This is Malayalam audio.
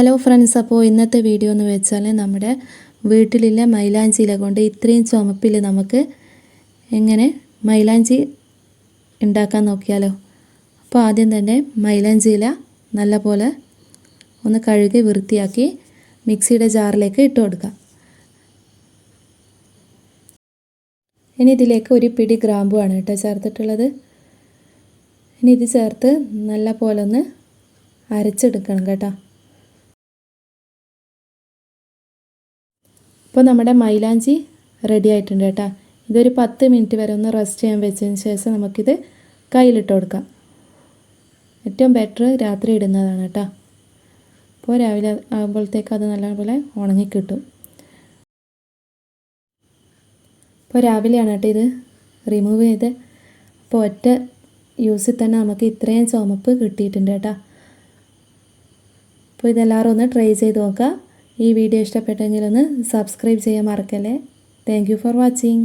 ഹലോ ഫ്രണ്ട്സ് അപ്പോൾ ഇന്നത്തെ വീഡിയോ എന്ന് വെച്ചാൽ നമ്മുടെ വീട്ടിലുള്ള മൈലാഞ്ചി ഇല കൊണ്ട് ഇത്രയും ചുമപ്പിൽ നമുക്ക് എങ്ങനെ മൈലാഞ്ചി ഉണ്ടാക്കാൻ നോക്കിയാലോ? അപ്പോൾ ആദ്യം തന്നെ മൈലാഞ്ചിയില നല്ല പോലെ ഒന്ന് കഴുകി വൃത്തിയാക്കി മിക്സിയുടെ ജാറിലേക്ക് ഇട്ട് കൊടുക്കാം. ഇനി ഇതിലേക്ക് ഒരു പിടി ഗ്രാമ്പുമാണ് കേട്ടോ ചേർത്തിട്ടുള്ളത്. ഇനി ഇത് ചേർത്ത് നല്ല പോലെ ഒന്ന് അരച്ചെടുക്കണം കേട്ടോ. ഇപ്പോൾ നമ്മുടെ മൈലാഞ്ചി റെഡി ആയിട്ടുണ്ട് കേട്ടോ. ഇതൊരു പത്ത് മിനിറ്റ് വരെ ഒന്ന് റെസ്റ്റ് ചെയ്യാൻ വെച്ചതിന് ശേഷം നമുക്കിത് കയ്യിലിട്ട് കൊടുക്കാം. ഏറ്റവും ബെറ്റർ രാത്രി ഇടുന്നതാണ് കേട്ടോ. അപ്പോൾ രാവിലെ ആകുമ്പോഴത്തേക്ക് അത് നല്ലപോലെ ഉണങ്ങിക്കിട്ടും ഇപ്പോൾ രാവിലെയാണ് കേട്ടോ ഇത് റിമൂവ് ചെയ്ത് അപ്പോൾ ഒറ്റ യൂസിൽ തന്നെ നമുക്ക് ഇത്രയും ചുമപ്പ് കിട്ടിയിട്ടുണ്ട് കേട്ടോ. അപ്പോൾ ഇതെല്ലാവരും ഒന്ന് ട്രൈ ചെയ്ത് നോക്കുക. ഈ വീഡിയോ ഇഷ്ടപ്പെട്ടെങ്കിൽ ഒന്ന് സബ്സ്ക്രൈബ് ചെയ്യാൻ മറക്കല്ലേ. Thank for watching